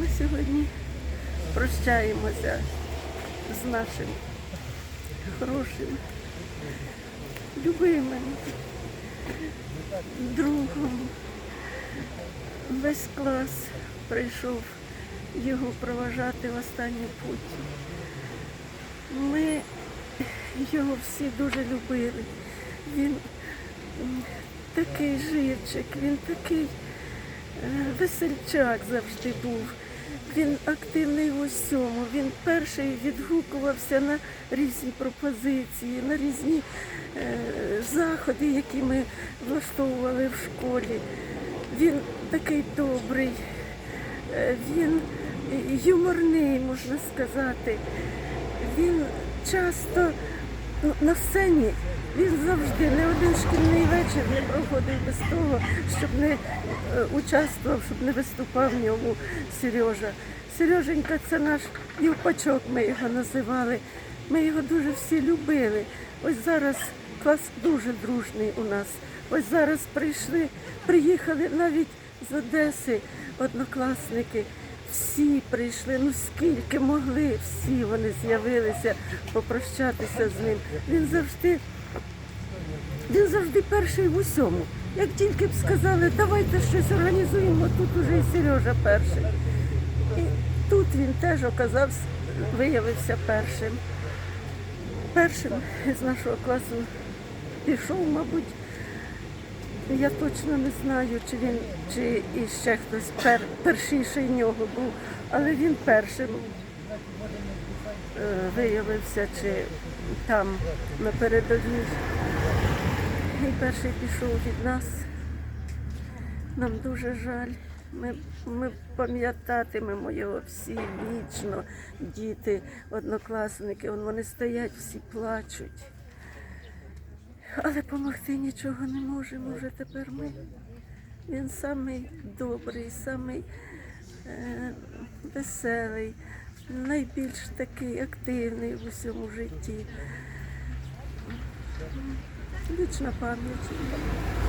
ми сьогодні прощаємося з нашим хорошим, любимим другом. Весь клас прийшов його проважати в останню путь. Ми його всі дуже любили. Він такий живчик, він такий е, весельчак завжди був. Він активний в усьому. Він перший відгукувався на різні пропозиції, на різні е, заходи, які ми влаштовували в школі. Він такий добрий, е, він юморний, можна сказати. Він часто на сцені він завжди не один шкільний вечір не проходив без того, щоб не е, участвував, щоб не виступав в ньому Сережа. Сереженька це наш юпачок, ми його називали. Ми його дуже всі любили. Ось зараз клас дуже дружний у нас. Ось зараз прийшли, приїхали навіть з Одеси однокласники. Всі прийшли, ну скільки могли, всі вони з'явилися попрощатися з ним. Він завжди, він завжди перший в усьому. Як тільки б сказали, давайте щось організуємо, тут уже і Сережа перший. І тут він теж оказався, виявився першим. Першим з нашого класу пішов, мабуть, я точно не знаю, чи він, чи іще хтось пер, першіший нього був, але він першим е, виявився, чи там на передовій. І перший пішов від нас. Нам дуже жаль. Ми, ми пам'ятатимемо його всі вічно, діти, однокласники. Вони стоять, всі плачуть. Але допомогти нічого не можемо вже тепер ми. Він самий добрий, самий е, веселий, найбільш такий активний в усьому житті. Вічна пам'ять.